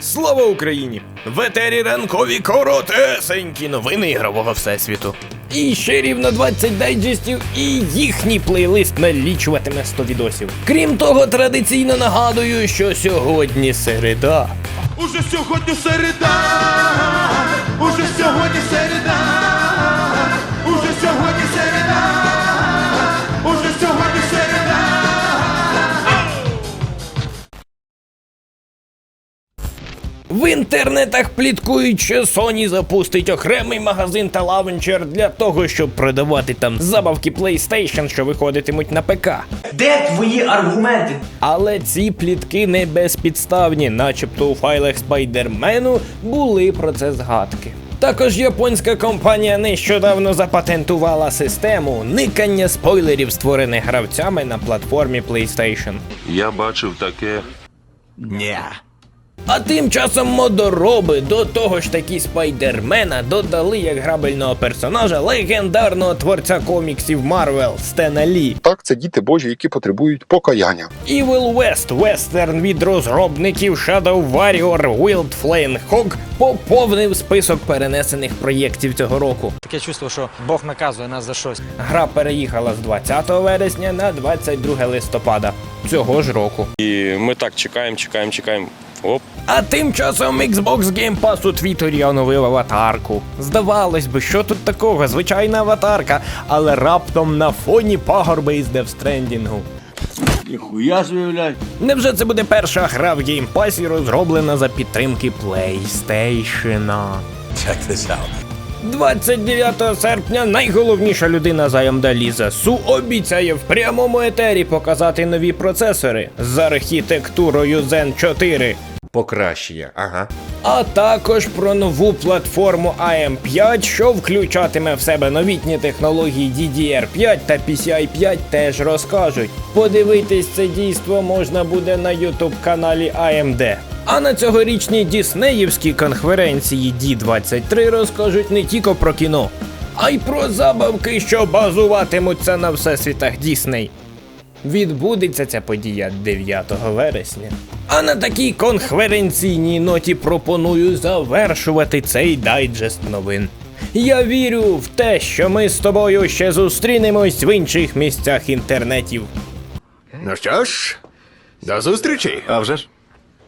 Слава Україні! В етері ранкові коротесенькі новини ігрового всесвіту. І ще рівно 20 дайджестів, і їхній плейлист налічуватиме 100 відосів. Крім того, традиційно нагадую, що сьогодні середа. Уже сьогодні середа, уже сьогодні середа, В інтернетах пліткують, що Sony запустить окремий магазин та лаунчер для того, щоб продавати там забавки PlayStation, що виходитимуть на ПК. Де твої аргументи? Але ці плітки не безпідставні, начебто у файлах Спайдермену були про це згадки. Також японська компанія нещодавно запатентувала систему никання спойлерів, створених гравцями на платформі PlayStation. Я бачив таке. А тим часом модороби до того ж таки спайдермена додали як грабельного персонажа легендарного творця коміксів Марвел Стена Лі. Так, це діти Божі, які потребують покаяння. Evil West вестерн від розробників Shadow Warrior Wild Flame Hawk поповнив список перенесених проєктів цього року. Таке чувство, що Бог наказує нас за щось. Гра переїхала з 20 вересня на 22 листопада цього ж року. І ми так чекаємо, чекаємо, чекаємо. Оп, А тим часом Xbox Game Pass у Твіттері оновив аватарку. Здавалось би, що тут такого? Звичайна аватарка, але раптом на фоні пагорби із Stranding. Ніхуя блядь. Невже це буде перша гра в Game Pass, розроблена за підтримки PlayStation? Check this out. 29 серпня найголовніша людина заємда Ліза Су обіцяє в прямому етері показати нові процесори з архітектурою Zen 4. Покращення, ага. А також про нову платформу AM5, що включатиме в себе новітні технології DDR5 та PCI 5 теж розкажуть. Подивитись це дійство можна буде на YouTube каналі AMD. А на цьогорічній Діснеївській конференції D23 розкажуть не тільки про кіно, а й про забавки, що базуватимуться на всесвітах Дісней. Відбудеться ця подія 9 вересня. А на такій конференційній ноті пропоную завершувати цей дайджест новин. Я вірю в те, що ми з тобою ще зустрінемось в інших місцях інтернетів. Ну що ж, до зустрічі. А вже ж?